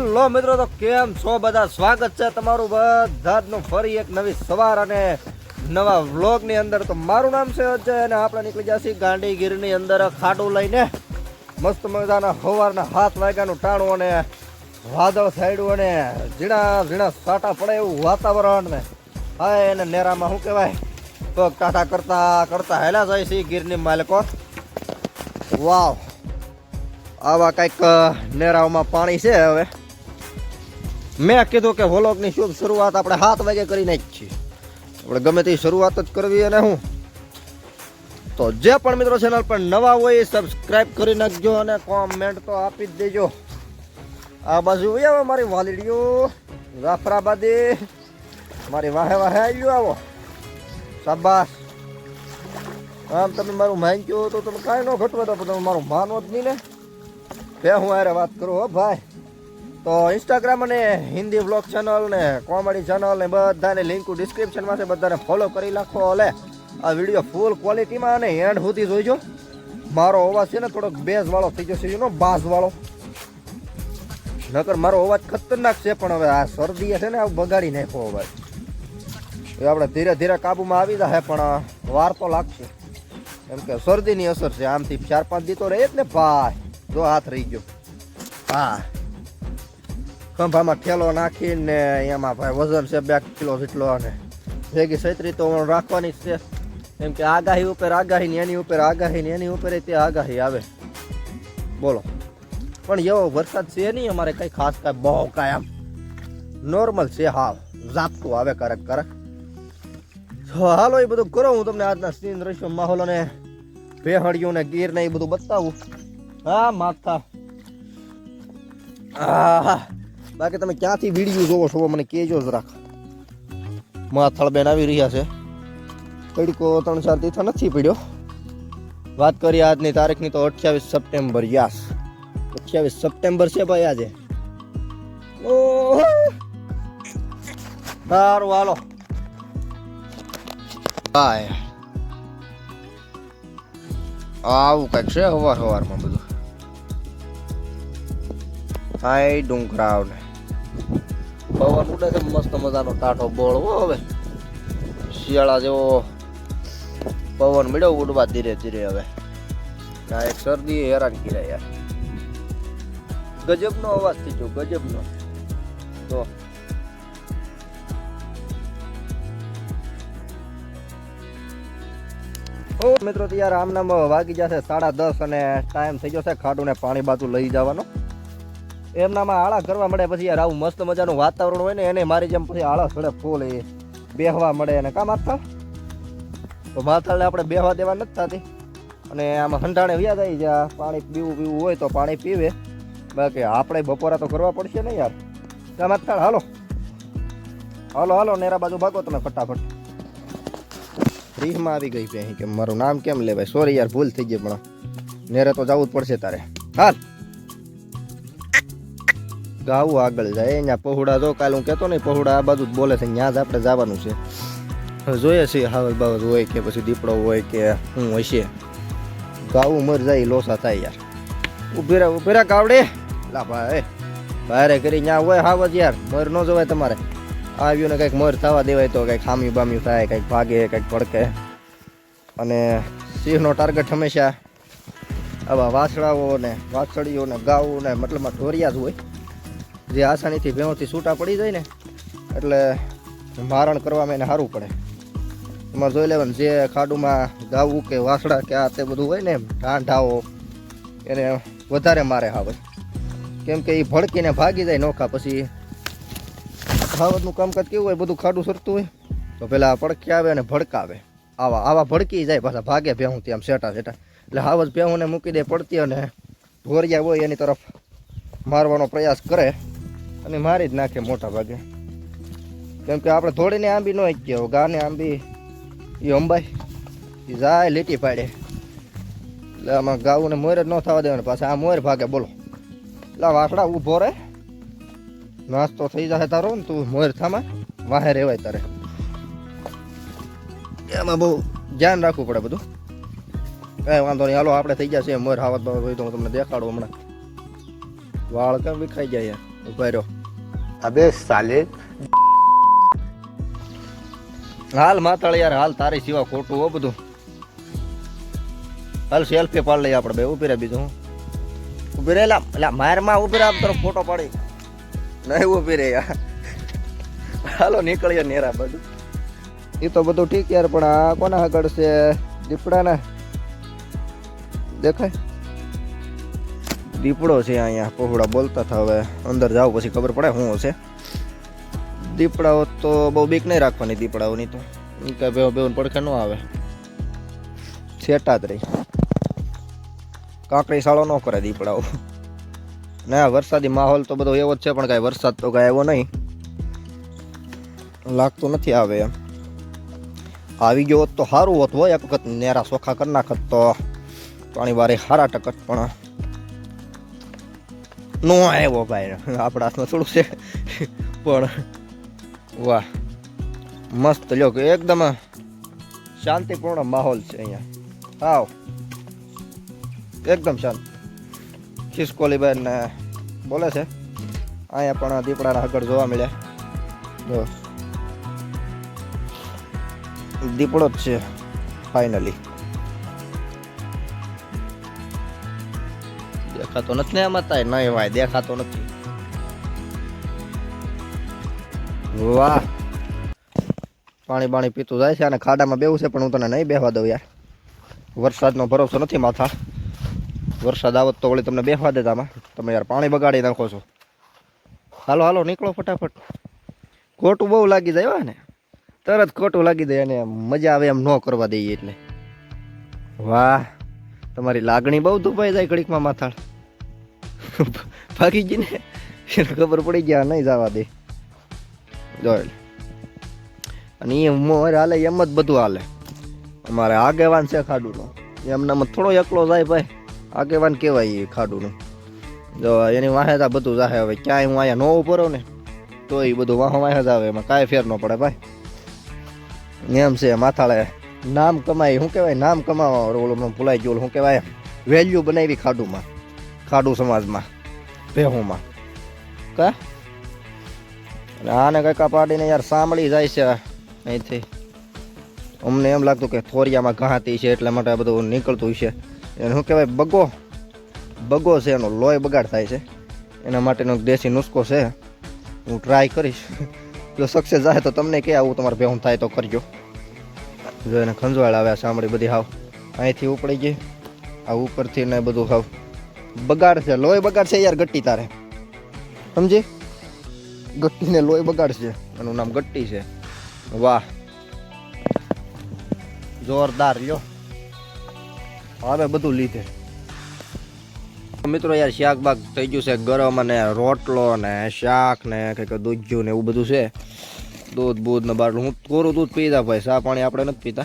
Hello મિત્રો, તો કેમ છો? બધા સ્વાગત છે તમારું બધાનું ફરી એક નવી સવાર અને નવા વ્લોગની અંદર. તો મારું નામ છે અજય અને આપણે નીકળી જશે ગાંડીગીરની અંદર ખાટું લઈને. મસ્ત મજાના સવારના હાથ વાગ્યાનું ટાણું અને વાદળ સાઈડું અને ઝીણા ઝીણા સાટા પડે એવું વાતાવરણ ને. હા એને નેરામાં શું કહેવાય? પગ ટાટા કરતા કરતા હેલા જાય છે ગીરની માલિકો. વાવ, આવા કંઈક નેરાઓમાં પાણી છે હવે. મેં કીધું કે વ્લોગની શુભ શરૂઆત આપણે સાત વાગે કરી નાખી છીએ. આપણે ગમે તે શરૂઆત જ કરવી અને હું. તો જે પણ મિત્રો ચેનલ પર નવા હોય એ સબસ્ક્રાઈબ કરી નાખજો અને કોમેન્ટ તો આપી જ દેજો. આ બાજુ આવો મારી વાલીડીઓ. જાફરાબાદી. મારી વાહે વાહે આવ્યો આવો. શાબાશ. આમ તમે મારું માન્યો તો તમે કાંઈ ન ઘટવા દો પણ તમે મારું માનો જ નહીં ને. બે હું આરે વાત કરું હો ભાઈ. તો ઇન્સ્ટાગ્રામ અને હિન્દી વ્લોગ ચેનલ ને કોમેડી ચેનલ ને બધાને લિંક ડિસ્ક્રિપ્શનમાં છે, બધાને ફોલો કરી નાખો. એટલે આ વીડિયો ફૂલ ક્વોલિટીમાં અને એન્ડ સુધી જોઈજો. મારો અવાજ છે ને થોડોક બેઝ વાળો થઈ જશે યુ નો બાસ વાળો. નકર મારો અવાજ ખતરનાક છે, પણ હવે આ શરદી છે ને આ બગાડી નાખો અવાજ. એ આપણે ધીરે ધીરે કાબુમાં આવી જાય પણ વાર તો લાગશે. એમ કે શરદીની અસર છે, આમથી ચાર પાંચ દી તો રહે જ ને, ભાઈ, જો હાથ રહી ગયો. હા. ખંભામાં ઠેલો નાખીને એમાં ભાઈ વજન છે બે કિલો જેટલો અને ભેગી છત્રી તો રાખવાની જ છે. એમ કે આગાહી ઉપર આગાહી એની ઉપર આગાહી એની ઉપર તે આગાહી આવે. બોલો. પણ એવો વરસાદ છે નહીં અમારે કઈ ખાસ કાંઈ બહુ કાંઈ આમ નોર્મલ છે હાવ. ઝાપટું આવે કરક કરક. હાલો એ બધું કરો, હું તમને આજના સીન ભેહળિયું ને ગીર ને એ બધું બતાવું. હા, માથા. આહા. બાકી તમે ક્યાંથી વીડિયો જોવો છો મને કહેજો જરાક. માથળ બેન આવી રહ્યા છે. તડકો ત્રણ ચાર તીથા નથી પડ્યો. વાત કરીએ આજની તારીખની તો અઠ્યાવીસ સપ્ટેમ્બર, યાસ. અઠ્યાવીસ સપ્ટેમ્બર છે ભાઈ આજે. સારું, હાલો. હાય. આવું કંઈક છે હવાર હવારમાં બધું. હાય ડુંગરાવ ને પવન ઉડે છે, મસ્ત મજાનો ટાઢો બોળવો હવે. શિયાળા જેવો પવન મળ્યો ઉડવા ધીરે ધીરે હવે. આ એક શરદી હેરાન કર્યા યાર. ગજબનો અવાજ થઈ ગયો, ગજબનો. તો. મિત્રો યાર આમનામાં વાગી જશે સાડા દસ અને ટાઈમ થઈ જશે ખાડુને પાણી બાજુ લઈ જવાનો. એમનામાં આળા કરવા મળે પછી યાર આવું મસ્ત મજાનું વાતાવરણ હોય ને એને મારી જેમ પછી આળા સડે ફૂલ એ બેહવા મળે અને કા માથાળ તો માથાળને આપણે બેહવા દેવા નથી થતી. અને આમાં હંઢાણે વ્યા જાય જ્યાં પાણી પીવું પીવું હોય તો પાણી પીવે. બાકી આપણે બપોરા તો કરવા પડશે ને યાર. કા માથાળ હાલો. હાલો હાલો, નેરા બાજુ ભાગો તમે ફટાફટ. રીહમાં આવી ગઈ અહીં કે મારું નામ કેમ લેવાય? સોરી યાર, ભૂલ થઈ ગઈ પણ. નેરે તો જવું જ પડશે તારે. હાલ. ગાવું આગળ જાય, અહીંયા પહોળા જો કાલે હું કહેતો નહીં, પહોળા આ બાજુ જ બોલે છે ત્યાં જ આપણે જવાનું છે. જોઈએ છીએ હાવજ બાવજ હોય કે પછી દીપડો હોય કે શું હશે ગાવું મર જાય, લોસા થાય યાર. ઉભેરા ઉભેરા કાવડે. લા ભાઈ, ભારે કરી ત્યાં હોય હાવજ યાર, મર ન જવાય તમારે. આવ્યું ને કંઈક મર થવા દેવાય તો કંઈક ખામી બામ્યું થાય, કંઈક ભાગે, કંઈક ભડકે. અને સિંહનો ટાર્ગેટ હંમેશા આવા વાછડાઓ ને વાછડીઓ ને ગાવું ને મતલબમાં ઢોરિયા જ હોય. જે આસાનીથી ભેહોથી છૂટા પડી જાય ને, એટલે મારણ કરવામાં એને સારું પડે. તમારે જોઈ લેવાનું, જે ખાડુમાં ગાવું કે વાસડા કે આ તે બધું હોય ને ઢાંઢાઓ એને વધારે મારે આવે કેમ કે એ ભડકીને ભાગી જાય નોખા પછી. હાવતનું કામકાજ કેવું હોય, બધું ખાડું સરતું હોય, તો પેલા પડખી આવે અને ભડકાવે. આવા આવા ભડકી જાય પાછા ભાગે ભેહું ત્યાં સેટા સેટા. એટલે હાવજ ભેહુંને મૂકી દે પડતી અને ઢોરિયા હોય એની તરફ મારવાનો પ્રયાસ કરે. અને મારી જ નાખે મોટા ભાગે. કેમ કે આપણે થોડીને આંબી ન ગયો ગાને આંબી એ અંબાઈ એ જાય લીટી પાડે. એટલે આમાં ગાઉને મોર જ ન થવા દેવાનું, પાછા આ મોર ભાગે, બોલો. એટલે વાસડા ઊભો રહે. નાસ્તો થઈ જાય તારો ને તું મોર થામાં, વાહે રહેવાય તારે. એમાં બહુ ધ્યાન રાખવું પડે બધું. કઈ વાંધો નહીં, હાલો, આપણે થઈ જશે. મોર હાવત હોય તો હું તમને દેખાડું હમણાં. વાળ કેમ વિખાઈ જાય ઊભા રહ્યો અબે સાલે. હાલ માતાળ યાર હાલ તારી સિવા ખોટું હો બધું. હાલ સેલ્ફી પાડ લઈએ આપણે બે ઊભી રહે બીજું ઊભી રહે એટલે મારમાં ઊભી રહે તરફ ફોટો પાડી. નહીં ઊભી રહે યાર. હાલો નીકળીએ નેરા બધું એ તો બધું ઠીક યાર પણ આ કોના આગળ છે? દીપડા ને દેખાય? દીપડો છે અહીંયા પહોળા બોલતા હતા, હવે અંદર જાઓ પછી ખબર પડે શું હશે દીપડાઓ તો બહુ બીક નહીં રાખવાની દીપડાઓની તો. કે બે બેવ પડખે ન આવે. છેટાત રહી. કાંકરી સાળો ન કરે દીપડાઓ. ના વરસાદી માહોલ તો બધો એવો જ છે, પણ કાંઈ વરસાદ તો કાંઈ એવો નહીં. લાગતું નથી આવે એમ. આવી ગયો હોત તો સારું હોત, હોય એક વખત નેરા સોખા કરી નાખત તો પાણી વારે સારા ટકત પણ. નો આવ્યો ભાઈ. આપણા હાથમાં થોડું છે. પણ વાહ, મસ્ત લ્યો એકદમ શાંતિપૂર્ણ માહોલ છે અહીંયા. આવ. એકદમ શાંત. ખિસકોલીબેન બોલે છે. અહીંયા પણ દીપડાના આગળ જોવા મળ્યા. જો. દીપડો જ છે ફાઇનલી દેખાતો નથી ને એમાં તાય નહીં ભાઈ દેખાતો નથી. વાહ. પાણી બાણી પીતું જાય છે અને ખાડામાં બેવું છે, પણ હું તને નહીં બેહવા દઉં યાર. વરસાદનો ભરોસો નથી માથા. વરસાદ આવત તો વળી તમને બેહવા દેતા આમાં તમે યાર પાણી બગાડી નાખો છો. હાલો હાલો, નીકળો ફટાફટ. ખોટું બહુ લાગી જાય ને તરત ખોટું લાગી જાય અને મજા આવે એમ ન કરવા દઈએ એટલે. વાહ. તમારી લાગણી બહુ દુભાઈ જાય ઘડીકમાં માથાળ. ભાગી ગઈ ને એને ખબર પડી ગયા, નહીં જવા દે. જોયેલ અને એ મોર હાલે, એમ જ બધું હાલે. અમારે આગેવાન છે ખાડુનો. એમનામાં થોડો એકલો જાય ભાઈ. આગેવાન કહેવાય એ ખાડુનું. જો એની વાહે જ બધું જાહે હવે. ક્યાંય હું અહીંયા નો ઊભો ને, તો એ બધું વાહ વાહે જ આવે એમાં કાંઈ ફેર ન પડે ભાઈ. એમ છે માથાળે નામ કમાય. શું કહેવાય? નામ કમાવા ઓલું ભૂલાઈ ગયું, શું કહેવાય? વેલ્યુ બનાવી ખાડુમાં. ખાડુ સમાજમાં, ભેહુમાં. કા? અને આને કંઈક આ પાડીને યાર સાંભળી જાય છે અહીંથી. અમને એમ લાગતું કે થોરિયામાં ઘાતી છે એટલા માટે આ બધું નીકળતું છે. એને શું કહેવાય? બગો. બગો છે એનો લોહી બગાડ થાય છે. એના માટેનો દેશી નુસ્ખો છે. હું ટ્રાય કરીશ. જો સક્સેસ જાય તો તમને કે આવું તમારે ભેહું થાય તો કરજો. જો એને ખંજવાળ આવે સાંભળી બધી હાવ. અહીંથી ઉપડી ગઈ. આ ઉપરથી ને બધું હાવ. બગાડ છે. લોહી બગાડ છે યાર ગટ્ટી તારે. સમજી? ગટ્ટીને લોહી બગાડશે એનું નામ ગટ્ટી છે. વાહ. જોરદાર લ્યો. હવે બધું લીધે. મિત્રો યાર શાક થઈ ગયું છે ગરમ અને રોટલો ને શાક ને કંઈક દૂધ્યું ને એવું બધું છે. દૂધ, બૂધ ને બાટલું. હું કોરું દૂધ પીધા ભાઈ. સા પાણી આપણે નથી પીતા.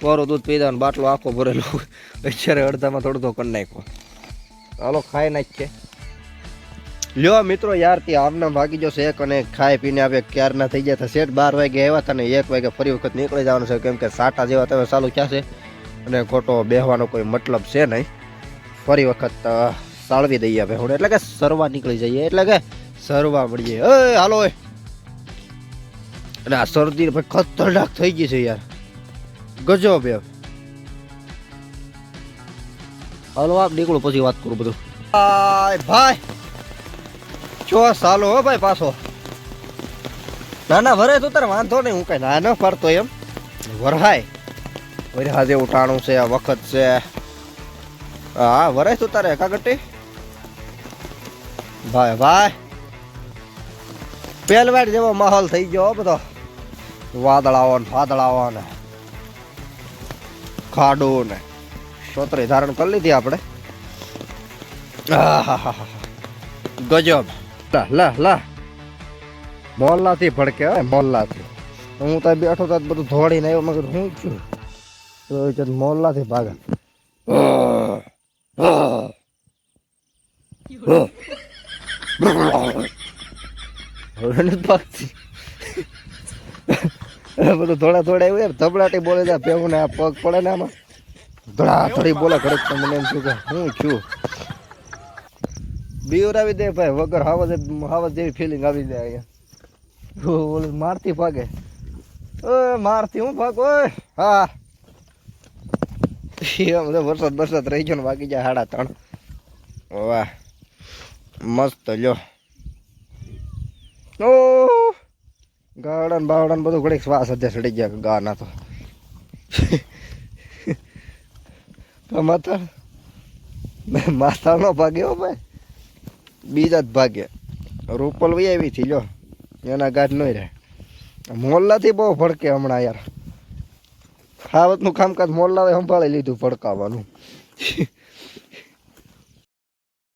કોરું દૂધ પીધા ને બાટલો આખો ભરેલો. અત્યારે અડધામાં થોડું કરી નાખ્યો. હાલો, ખાઈ નાખીએ. લ્યો મિત્રો યાર ત્યાં આમને ભાગી જશે એક અને ખાઈ પીને આવે ક્યારના થઈ ગયા શેઠ બાર વાગે આવ્યા હતા ને એક વાગે ફરી વખત નીકળી જવાનું છે. કેમ કે સાટા જેવા તમે ચાલુ ક્યાં છે અને ખોટો બેહવાનો કોઈ મતલબ છે નહીં. ફરી વખત સાળવી દઈએ આપણે હું એટલે કે સરવા નીકળી જઈએ. એટલે કે સરવા મળીએ. એ, હાલો અને આ શરદી ભાઈ ખતરનાક થઈ ગઈ છે યાર. ગજો બે હાલો, આપ નીકળો, પછી વાત કરું બધું. ભાઈ ચો સાલો હો ભાઈ પાછો. ના ના વરે તો તારે વાંધો નહીં, હું કઈ ના ન ફરતો એમ. વરહાય. વરહા જે ટાણું છે, આ વખત છે. હા વરાય તું તારે કાગટી ભાઈ ભાઈ. પહેલવાડ જેવો માહોલ થઈ ગયો બધો. વાદળાઓ ને ફાદળાઓ ને. ખાડો ને. છોતરી ધારણ કરી લીધી આપણે. ગજબ. લા લા લા. મોલ્લાથી ભડકે, હે, મોલ્લાથી. હું તો બેઠો તો બધું ધોડીને આવ્યો મગર હું છું? તો જણ મોલ્લાથી ભાગા. બધું થોડા થોડા એવું યાર ધબડાટી બોલે જાય ભેગું ને આ પગ પડે ને આમાં. ધડા ધડી બોલે ઘરે મને એમ કે હું છું. બીવરાવી દે ભાઈ, વગર હાવજ હાવજ જેવી ફિલિંગ આવી જાય અહીંયા. ઓલું મારતી ભાગે. ઓય, મારતી હું ભાગ? ઓય, હા. એમ તો વરસાદ વરસાદ રહી ગયો ને બાકી જાય સાડા ત્રણ. વાહ, મસ્ત લ્યો. ઓ, ગાર્ડન બાવડન બધું ઘડીક શ્વાસ હજે સડી ગયા ગાના તો. માથા? માથા નો ભાગ્યો ભાઈ. બીજા જ ભાગે. રૂપલ વહી આવી હતી જો એના ગાઢ નહીં રહે. મોલ્લાથી બહુ ભડકે હમણાં યાર. ખાવતનું કામકાજ મોલ્લાએ સંભાળી લીધું ભડકાવાનું.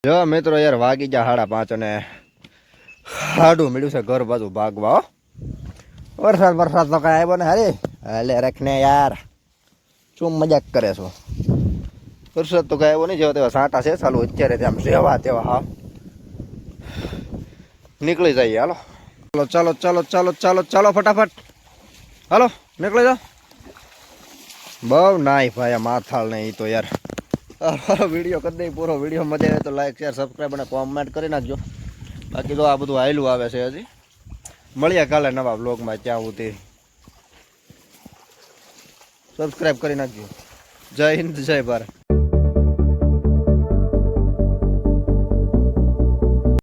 જો મિત્રો યાર, વાગી ગયા સાડા પાંચ અને હાડું મળ્યું છે ઘર બાજુ ભાગવા. વરસાદ વરસાદ તો કઈ આવ્યો ને હારે. હાલે રખને યાર. શું મજાક કરે છો? વરસાદ તો કઈ નહીં જેવા તેવા સાંટા છે ચાલુ. અત્યારે આમ જેવા તેવા હા. નીકળી જઈએ, હાલો. ચાલો ચાલો ચાલો ચાલો ચાલો ચાલો, ફટાફટ. હાલો, નીકળી જાઓ. બહુ નાય ભાઈ આ માથાળ નહીં તો યાર. વીડિયો કરી દઈ પૂરો વીડિયો મજા આવે તો લાઈક શેર સબસ્ક્રાઈબ અને કોમેન્ટ કરી નાખજો. બાકી તો આ બધું આયલું આવે છે હજી. મળીએ કાલે નવા બ્લોગમાં ત્યાં સુધી. સબસ્ક્રાઈબ કરી નાખજો. જય હિન્દ, જય ભારત.